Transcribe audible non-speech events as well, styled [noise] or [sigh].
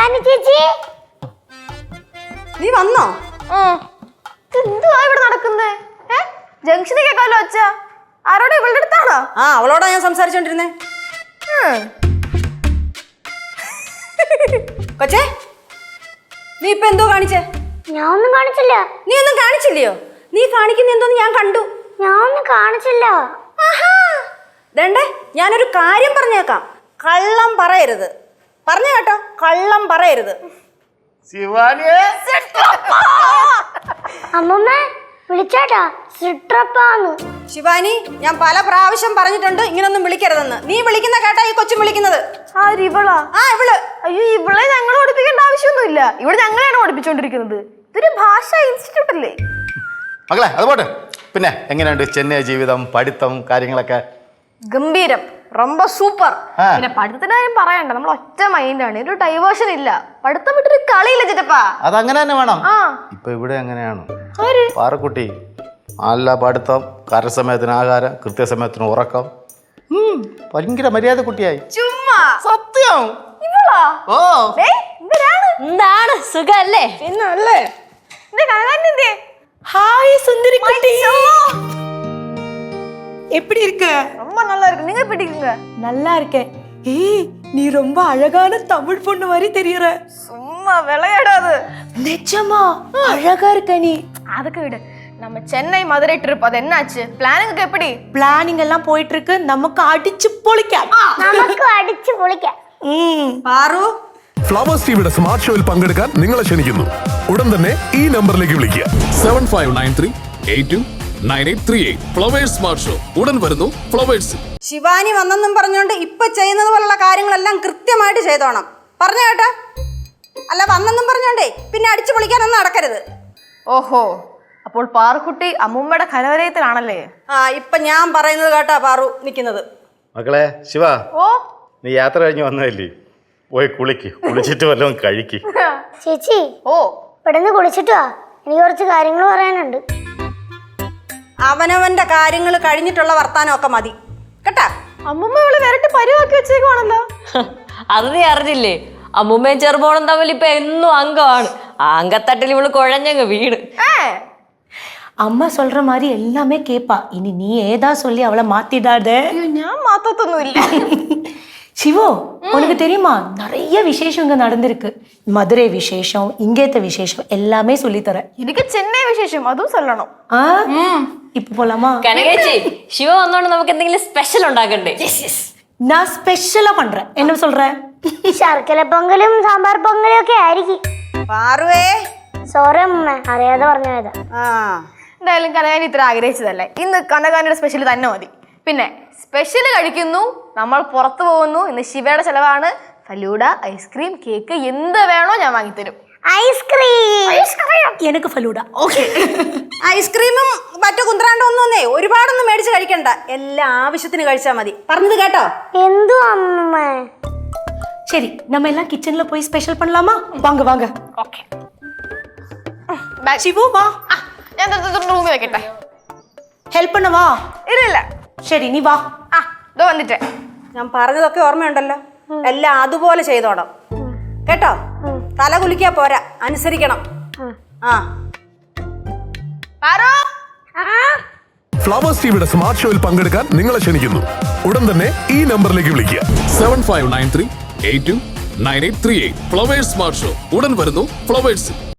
ശിവാനി ചേച്ചി? നീ വന്നോ? എന്തുവാ ഇവിടെ നടക്കുന്നേ? ജംഗ്ഷനിൽ കേക്കാലോ അച്ഛ. ആരോടെ ഇവളുടെ അടുത്താണോ? ആ അവളോടാ ഞാൻ സംസാരിച്ചോണ്ടിരുന്നേ. കൊച്ചേ നീ ഇപ്പൊ എന്തോ കാണിച്ചേ? ഞാൻ ഒന്നും കാണിച്ചില്ല. നീ ഒന്നും കാണിച്ചില്ലയോ? നീ കാണിക്കുന്ന എന്തോന്ന് ഞാൻ കണ്ടു. ഞാൻ ഒന്നും കാണിച്ചില്ല. ദണ്ടേ ഞാനൊരു കാര്യം പറഞ്ഞേക്കാം. കള്ളം പറയരുത്. പറഞ്ഞു കേട്ടോ കള്ളം പറയരുത്. ശിവാനിയെ? അമ്മമ്മ വിളിച്ചാട്ടാ? സിട്രപ്പാന്ന്. ശിവാനി ഞാൻ പല പ്രാവശ്യം പറഞ്ഞിട്ടുണ്ട് ഇങ്ങനൊന്നും വിളിക്കരുതെന്ന്. നീ വിളിക്കുന്ന കേട്ടാ ഈ കൊച്ചും വിളിക്കുന്നത്? ആര് ഇവളാ. ആ ഇവൾ. അയ്യോ ഇവളെ ഞങ്ങൾ ഓടിപ്പിക്കേണ്ട ആവശ്യമൊന്നുമില്ല. ഇവിടെ ഞങ്ങളെയാണ് പഠിപ്പിച്ചുകൊണ്ടിരിക്കുന്നത് ഇതൊരു ഭാഷ ഇൻസ്റ്റിറ്റ്യൂട്ട് അല്ലേ മകളെ അത് പോട്ടെ. പിന്നെ എങ്ങനെയുണ്ട് ചെന്നൈ ജീവിതം പഠിത്തം കാര്യങ്ങളൊക്കെ? ഗംഭീരം. റൊമ്പ സൂപ്പർ ആ. പിന്നെ പഠിത്തത്തിന്റെ കാര്യം പറയണ്ട നമ്മൾ ഒറ്റ മൈൻഡാണ് ഒരു ഡൈവേർഷൻ ഇല്ല പഠിത്തം വിട്ടൊരു കളിയില്ല ചിറ്റപ്പാ അതങ്ങനെ തന്നെ വേണം ആ ഇപ്പൊ ഇവിടെ എങ്ങനെയാണ് ആര് പാറക്കുട്ടി നല്ല പഠിത്തം കരസമയത്തിന് ആഹാരം കൃത്യസമയത്തിന് ഉറക്കം ഉം, ഭയങ്കര മര്യാദ കുട്ടിയായി ചുമ്മാ സത്യം ഇവളാ ഓ ഏ ഇവരാണ് എന്താണ് സുഖല്ലേ പിന്നല്ലേ ഇത് കനകാന്റിന്റെ ஹாய் சுந்தரி குட்டி எப்படி இருக்க? ரொம்ப நல்லா இருக்கு. நீங்க எப்படி இருக்கீங்க? நல்லா இருக்கேன். ஏய் நீ ரொம்ப அழகான தமிழ் பொண்ணு மாதிரி தெரியற. சும்மா விளையாடாது. நிஜமா? அழகா இருக்க நீ. அதுக்கு விடு. நம்ம சென்னை மதுரை ட்ரிப் அது என்னாச்சு? பிளானிங்க்கு எப்படி? பிளானிங் எல்லாம் போயிட்டு இருக்கு நமக்கு அடிச்சு பொழிக்க. நமக்கு அடிச்சு பொழிக்க. ம். பாரு. ഫ്ലവേഴ്സ് ടിവിയുടെ സ്മാർട്ട് ஷோவில் പങ്കെടുക്കാൻ നിങ്ങളെ ക്ഷണിക്കുന്നു. ഉടൻ തന്നെ ഈ നമ്പറിലേക്ക് വിളിക്കുക. Seven five nine three eight two nine eight three eight. Flowers smart show ഉടൻ വരുന്നു ഫ്ലവേഴ്സ് ശിവാനി വന്നെന്നും പറഞ്ഞുകൊണ്ട് ഇപ്പൊ ചെയ്യുന്നത് പോലുള്ള കാര്യങ്ങളെല്ലാം കൃത്യമായിട്ട് ചെയ്തോണം. പറഞ്ഞു കേട്ടോ അല്ല വന്നെന്നും പറഞ്ഞോണ്ടേ പിന്നെ അടിച്ചു പൊളിക്കാനൊന്നും നടക്കരുത്. ഓഹോ അപ്പോൾ പാറുക്കുട്ടി അമ്മൂമ്മയുടെ കലവലയത്തിലാണല്ലേ? ആ ഇപ്പൊ ഞാൻ പറയുന്നത് കേട്ടാ പാറു നിൽക്കുന്നത് മക്കളെ ശിവ ഓ. നീ യാത്ര കഴിഞ്ഞ് വന്നതല്ലേ? പോയി കുളിക്ക്. കുളിച്ചിട്ട് വല്ലതും കഴിക്ക്. [laughs] ചേച്ചി ഓ. പെടുന്ന് കുളിച്ചിട്ട് വാ. എനിക്ക് കുറച്ച് കാര്യങ്ങൾ പറയാനുണ്ട്. അവനവന്റെ കാര്യങ്ങൾ കഴിഞ്ഞിട്ടുള്ള വർത്താനമൊക്കെ മതി കേട്ടാ അമ്മൂമ്മ ഇവളെ വരട്ട് പരിവാക്കി വെച്ചേക്കുവാണല്ലോ അത് നീ അറിഞ്ഞില്ലേ അമ്മുമ്മയും ചെറുപോണും തമ്മിൽ ഇപ്പൊ എന്നും അംഗമാണ് ആ അങ്കത്തട്ടിൽ ഇവള് കുഴഞ്ഞങ്ങ് വീട് ഏ அம்மா சொல்ற மாதிரி எல்லாமே கேப்பா இனி நீ ஏதா சொல்லி அவளை மாத்திடாத അയ്യോ ഞാൻ മാത്തത്തൊന്നുമില്ല சிவோ உனக்கு தெரியுமா நிறைய விசேஷம் இங்க நடந்திருக்கு மதுரை விசேஷம் இங்கேத்த விசேஷம் எல்லாமே சொல்லித்தரேன் എനിക്ക് ചെന്നൈ വിശേഷം അതും ചൊല്ലണം ஆ இப்ப போலாமா കനകേച്ചി ശിവ വന്നോണ്ട് നമുക്ക് എന്തെങ്കിലും സ്പെഷ്യൽ ഉണ്ടാക്കണ്ടേ நான் ஸ்பெஷலா பண்றேன் என்ன சொல்ற ശർക്കര പൊങ്കലും സാമ്പാർ പൊങ്കലും ഒക്കെ ആയിരിക്കും പാറുവേ സോറി അമ്മ അറിയാതെ പറഞ്ഞു പോയതാ ആ എന്തായാലും കനകാനി ഇത്ര ആഗ്രഹിച്ചതല്ലേ ഇന്ന് കനകാനിയുടെ സ്പെഷ്യൽ തന്നെ മതി പിന്നെ സ്പെഷ്യൽ കഴിക്കുന്നു നമ്മൾ പുറത്തു പോകുന്നു ഇന്ന് ശിവയുടെ ചെലവാണ് ഫലൂഡ ഐസ്ക്രീം കേക്ക് എന്ത് വേണോ ഞാൻ വാങ്ങിത്തരും എനിക്ക് ഫലൂഡ ഐസ്ക്രീമും മറ്റു കുന്ത്രാണ്ടോ ഒന്നും ഒന്നേ ഒരുപാടൊന്നും മേടിച്ച് കഴിക്കണ്ട. എല്ലാ ആവശ്യത്തിന് കഴിച്ചാൽ മതി. പറഞ്ഞത് കേട്ടോ? ശരി നമ്മ എല്ലാം കിച്ചണിൽ പോയി സ്പെഷ്യൽ പണലാമാ? വാങ്ങ വാങ്ങ. ഓക്കെ വാ. ഞാൻ ഇല്ല ഇല്ല. ശരി നീ വാ. ആ വന്നിട്ടേ. ഞാൻ പറഞ്ഞതൊക്കെ ഓർമ്മയുണ്ടല്ലോ. എല്ലാം അതുപോലെ ചെയ്തോണം. കേട്ടോ? തല കുലിക്കാ പോരാ. അനുസരിക്കണം. ആ. പാറോ! ഫ്ലവേഴ്സ് ടിവിയുടെ സ്മാർട്ട് ഷോയിൽ പങ്കെടുക്കാൻ നിങ്ങളെ ക്ഷണിക്കുന്നു. ഉടൻ തന്നെ ഈ നമ്പറിലേക്ക് വിളിക്കുക. Seven five nine three eight two nine eight three eight Flowers smart show ഉടൻ വരുന്നു ഫ്ലവേഴ്സ്